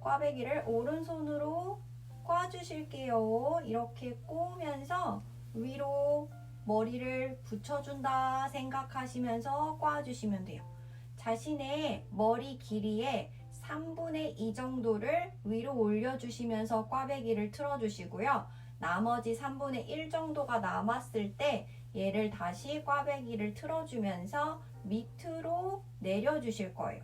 꽈배기를 오른손으로 꽈주실게요. 이렇게 꼬면서 위로 머리를 붙여준다 생각하시면서 꽈주시면 돼요. 자신의 머리 길이의 3분의 2 정도를 위로 올려주시면서 꽈배기를 틀어주시고요. 나머지 3분의 1 정도가 남았을 때 얘를 다시 꽈배기를 틀어주면서 밑으로 내려주실 거예요.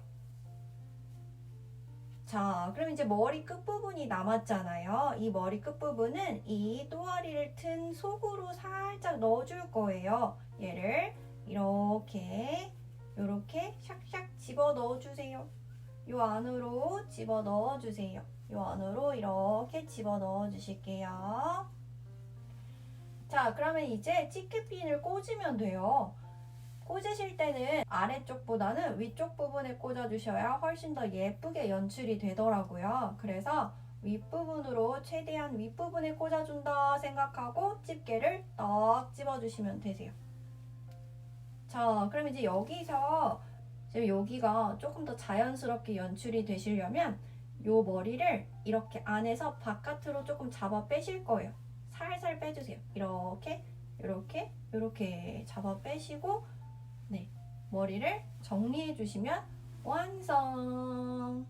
자, 그럼 이제 머리 끝부분이 남았잖아요. 이 머리 끝부분은 이 또아리를 튼 속으로 살짝 넣어줄 거예요. 얘를 이렇게, 이렇게 샥샥 집어 넣어주세요. 요 안으로 집어 넣어주세요. 요 안으로 이렇게 집어 넣어주실게요. 자, 그러면 이제 치크핀을 꽂으면 돼요. 꽂으실 때는 아래쪽보다는 위쪽 부분에 꽂아주셔야 훨씬 더 예쁘게 연출이 되더라고요. 그래서 윗부분으로 최대한 윗부분에 꽂아준다 생각하고 집게를 떡 집어주시면 되세요. 자, 그럼 이제 여기서 지금 여기가 조금 더 자연스럽게 연출이 되시려면 요 머리를 이렇게 안에서 바깥으로 조금 잡아 빼실 거예요. 살살 빼주세요. 이렇게, 이렇게, 이렇게 잡아 빼시고 네, 머리를 정리해 주시면 완성!